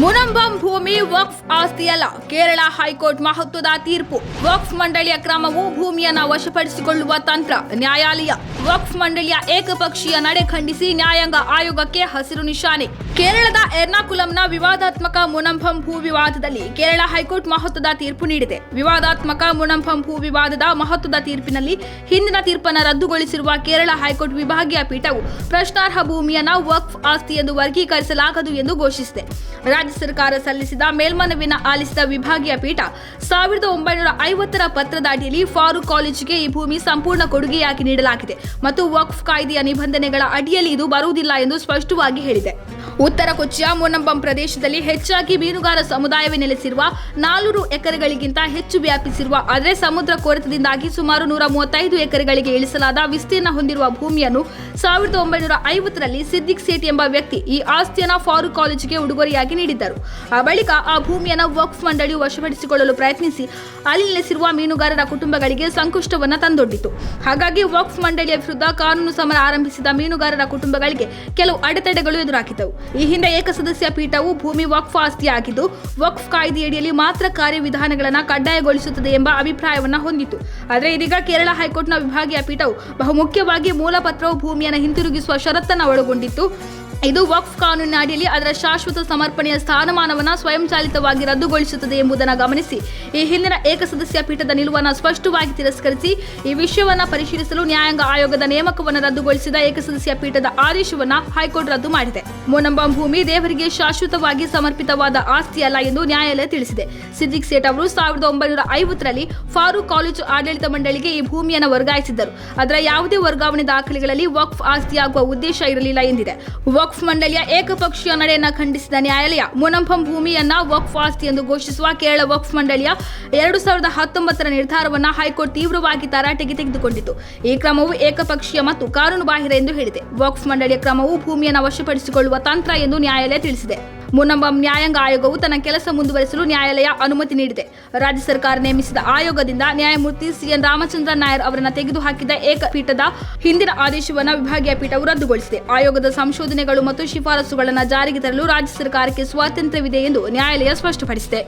ಮುನಂಬಂ ಭೂಮಿ ವಕ್ಫ್ ಆಸ್ತಿಯಲ್ಲ. ಕೇರಳ ಹೈಕೋರ್ಟ್ ಮಹತ್ವದ ತೀರ್ಪು. ವಕ್ಫ್ ಮಂಡಳಿಯ ಕ್ರಮವು ಭೂಮಿಯನ್ನು ವಶಪಡಿಸಿಕೊಳ್ಳುವ ತಂತ್ರ, ನ್ಯಾಯಾಲಯ. ವಕ್ಫ್ ಮಂಡಳಿಯ ಏಕಪಕ್ಷೀಯ ನಡೆ ಖಂಡಿಸಿ ನ್ಯಾಯಾಂಗ ಆಯೋಗಕ್ಕೆ ಹಸಿರು ನಿಶಾನೆ. ಕೇರಳದ ಎರ್ನಾಕುಲಂನ ವಿವಾದಾತ್ಮಕ ಮುನಂಬಂ ಭೂ ವಿವಾದದಲ್ಲಿ ಕೇರಳ ಹೈಕೋರ್ಟ್ ಮಹತ್ವದ ತೀರ್ಪು ನೀಡಿದೆ. ವಿವಾದಾತ್ಮಕ ಮುನಂಬಂ ಭೂ ವಿವಾದದ ಮಹತ್ವದ ತೀರ್ಪಿನಲ್ಲಿ ಹಿಂದಿನ ತೀರ್ಪನ್ನು ರದ್ದುಗೊಳಿಸಿರುವ ಕೇರಳ ಹೈಕೋರ್ಟ್ ವಿಭಾಗೀಯ ಪೀಠವು ಪ್ರಶ್ನಾರ್ಹ ಭೂಮಿಯನ್ನು ವಕ್ಫ್ ಆಸ್ತಿ ಎಂದು ವರ್ಗೀಕರಿಸಲಾಗದು ಎಂದು ಘೋಷಿಸಿದೆ. ರಾಜ್ಯ ಸರ್ಕಾರ ಸಲ್ಲಿಸಿದ ಮೇಲ್ಮನವಿನ ಆಲಿಸಿದ ವಿಭಾಗೀಯ ಪೀಠ ಸಾವಿರದ ಒಂಬೈನೂರ ಐವತ್ತರ ಪತ್ರದ ಅಡಿಯಲ್ಲಿ ಫಾರೂಕ್ ಕಾಲೇಜಿಗೆ ಈ ಭೂಮಿ ಸಂಪೂರ್ಣ ಕೊಡುಗೆಯಾಗಿ ನೀಡಲಾಗಿದೆ ಮತ್ತು ವಕ್ಫ್ ಕಾಯ್ದೆಯ ನಿಬಂಧನೆಗಳ ಅಡಿಯಲ್ಲಿ ಇದು ಬರುವುದಿಲ್ಲ ಎಂದು ಸ್ಪಷ್ಟವಾಗಿ ಹೇಳಿದೆ. ಉತ್ತರ ಕೊಚ್ಚಿಯ ಮೊನಂಬಂ ಪ್ರದೇಶದಲ್ಲಿ ಹೆಚ್ಚಾಗಿ ಮೀನುಗಾರ ಸಮುದಾಯವೇ ನೆಲೆಸಿರುವ ನಾಲ್ನೂರು ಎಕರೆಗಳಿಗಿಂತ ಹೆಚ್ಚು ವ್ಯಾಪಿಸಿರುವ ಆದರೆ ಸಮುದ್ರ ಕೊರೆತದಿಂದಾಗಿ ಸುಮಾರು ನೂರ ಮೂವತ್ತೈದು ಎಕರೆಗಳಿಗೆ ಇಳಿಸಲಾದ ವಿಸ್ತೀರ್ಣ ಹೊಂದಿರುವ ಭೂಮಿಯನ್ನು ಸಾವಿರದ ಒಂಬೈನೂರ ಐವತ್ತರಲ್ಲಿ ಸಿದ್ದಿಕ್ ಸೇಠ್ ಎಂಬ ವ್ಯಕ್ತಿ ಈ ಆಸ್ತಿಯನ್ನು ಫಾರೂಕ್ ಕಾಲೇಜಿಗೆ ಉಡುಗೊರೆಯಾಗಿ ನೀಡಿದ್ದರು. ಆ ಬಳಿಕ ಆ ಭೂಮಿಯನ್ನು ವಕ್ಫ್ ಮಂಡಳಿಯು ವಶಪಡಿಸಿಕೊಳ್ಳಲು ಪ್ರಯತ್ನಿಸಿ ಅಲ್ಲಿ ನೆಲೆಸಿರುವ ಮೀನುಗಾರರ ಕುಟುಂಬಗಳಿಗೆ ಸಂಕುಷ್ಟವನ್ನು ತಂದೊಡ್ಡಿತು. ಹಾಗಾಗಿ ವಕ್ಫ್ ಮಂಡಳಿಯ ವಿರುದ್ಧ ಕಾನೂನು ಸಮರ ಆರಂಭಿಸಿದ ಮೀನುಗಾರರ ಕುಟುಂಬಗಳಿಗೆ ಕೆಲವು ಅಡೆತಡೆಗಳು ಎದುರಾಗಿದ್ದವು. ಈ ಹಿಂದೆ ಏಕಸದಸ್ಯ ಪೀಠವು ಭೂಮಿ ವಕ್ಫ್ ಆಸ್ತಿಯಾಗಿದ್ದು, ವಕ್ಫ್ ಕಾಯ್ದೆಯಡಿಯಲ್ಲಿ ಮಾತ್ರ ಕಾರ್ಯವಿಧಾನಗಳನ್ನು ಕಡ್ಡಾಯಗೊಳಿಸುತ್ತದೆ ಎಂಬ ಅಭಿಪ್ರಾಯವನ್ನು ಹೊಂದಿತ್ತು ಆದರೆ ಇದೀಗ ಕೇರಳ ಹೈಕೋರ್ಟ್ನ ವಿಭಾಗೀಯ ಪೀಠವು ಬಹುಮುಖ್ಯವಾಗಿ ಮೂಲಪತ್ರವು ಭೂಮಿಯನ್ನು ಹಿಂತಿರುಗಿಸುವ ಷರತ್ತನ್ನು ಒಳಗೊಂಡಿತ್ತು. ಇದು ವಕ್ಫ್ ಕಾನೂನಿನ ಅಡಿಯಲ್ಲಿ ಅದರ ಶಾಶ್ವತ ಸಮರ್ಪಣೆಯ ಸ್ಥಾನಮಾನವನ್ನು ಸ್ವಯಂಚಾಲಿತವಾಗಿ ರದ್ದುಗೊಳಿಸುತ್ತದೆ ಎಂಬುದನ್ನು ಗಮನಿಸಿ. ಈ ಹಿಂದಿನ ಏಕಸದಸ್ಯ ಪೀಠದ ನಿಲುವನ್ನು ಸ್ಪಷ್ಟವಾಗಿ ತಿರಸ್ಕರಿಸಿ, ಈ ವಿಷಯವನ್ನು ಪರಿಶೀಲಿಸಲು ನ್ಯಾಯಾಂಗ ಆಯೋಗದ ನೇಮಕವನ್ನು ರದ್ದುಗೊಳಿಸಿದ ಏಕಸದಸ್ಯ ಪೀಠದ ಆದೇಶವನ್ನು ಹೈಕೋರ್ಟ್ ರದ್ದು ಮಾಡಿದೆ. ಮೊನಂಬಂ ಭೂಮಿ ದೇವರಿಗೆ ಶಾಶ್ವತವಾಗಿ ಸಮರ್ಪಿತವಾದ ಆಸ್ತಿಯಲ್ಲ ಎಂದು ನ್ಯಾಯಾಲಯ ತಿಳಿಸಿದೆ. ಸಿದ್ದಿಕ್ ಸೇಠ್ ಅವರು ಸಾವಿರದ ಒಂಬೈನೂರ ಐವತ್ತರಲ್ಲಿ ಫಾರೂಕ್ ಕಾಲೇಜು ಆಡಳಿತ ಮಂಡಳಿಗೆ ಈ ಭೂಮಿಯನ್ನು ವರ್ಗಾಯಿಸಿದ್ದರು. ಅದರ ಯಾವುದೇ ವರ್ಗಾವಣೆ ದಾಖಲೆಗಳಲ್ಲಿ ವಕ್ಫ್ ಆಸ್ತಿಯಾಗುವ ಉದ್ದೇಶ ಇರಲಿಲ್ಲ ಎಂದಿದೆ. ಮಂಡಳಿಯ ಏಕಪಕ್ಷೀಯ ನಡೆಯನ್ನ ಖಂಡಿಸಿದ ನ್ಯಾಯಾಲಯ. ಮುನಂಫಂ ಭೂಮಿಯನ್ನ ವಕ್ಫ್ ಆಸ್ತಿ ಎಂದು ಘೋಷಿಸುವ ಕೇರಳ ವಕ್ಫ್ ಮಂಡಳಿಯ ಎರಡು ಸಾವಿರದ ಹತ್ತೊಂಬತ್ತರ ನಿರ್ಧಾರವನ್ನು ಹೈಕೋರ್ಟ್ ತೀವ್ರವಾಗಿ ತರಾಟೆಗೆ ತೆಗೆದುಕೊಂಡಿತು ಈ ಕ್ರಮವು ಏಕಪಕ್ಷೀಯ ಮತ್ತು ಕಾನೂನುಬಾಹಿರ ಎಂದು ಹೇಳಿದೆ. ವಕ್ಫ್ ಮಂಡಳಿಯ ಕ್ರಮವು ಭೂಮಿಯನ್ನು ವಶಪಡಿಸಿಕೊಳ್ಳುವ ತಂತ್ರ ಎಂದು ನ್ಯಾಯಾಲಯ ತಿಳಿಸಿದೆ. ಮುನಂಬಂ ನ್ಯಾಯಾಂಗ ಆಯೋಗವು ತನ್ನ ಕೆಲಸ ಮುಂದುವರಿಸಲು ನ್ಯಾಯಾಲಯ ಅನುಮತಿ ನೀಡಿದೆ. ರಾಜ್ಯ ಸರ್ಕಾರ ನೇಮಿಸಿದ ಆಯೋಗದಿಂದ ನ್ಯಾಯಮೂರ್ತಿ ಸಿಎನ್ ರಾಮಚಂದ್ರ ನಾಯರ್ ಅವರನ್ನು ತೆಗೆದುಹಾಕಿದ ಏಕಪೀಠದ ಹಿಂದಿನ ಆದೇಶವನ್ನು ವಿಭಾಗೀಯ ಪೀಠವು ರದ್ದುಗೊಳಿಸಿದೆ. ಆಯೋಗದ ಸಂಶೋಧನೆಗಳು ಮತ್ತು ಶಿಫಾರಸುಗಳನ್ನು ಜಾರಿಗೆ ತರಲು ರಾಜ್ಯ ಸರ್ಕಾರಕ್ಕೆ ಸ್ವಾತಂತ್ರ್ಯವಿದೆ ಎಂದು ನ್ಯಾಯಾಲಯ ಸ್ಪಷ್ಟಪಡಿಸಿದೆ.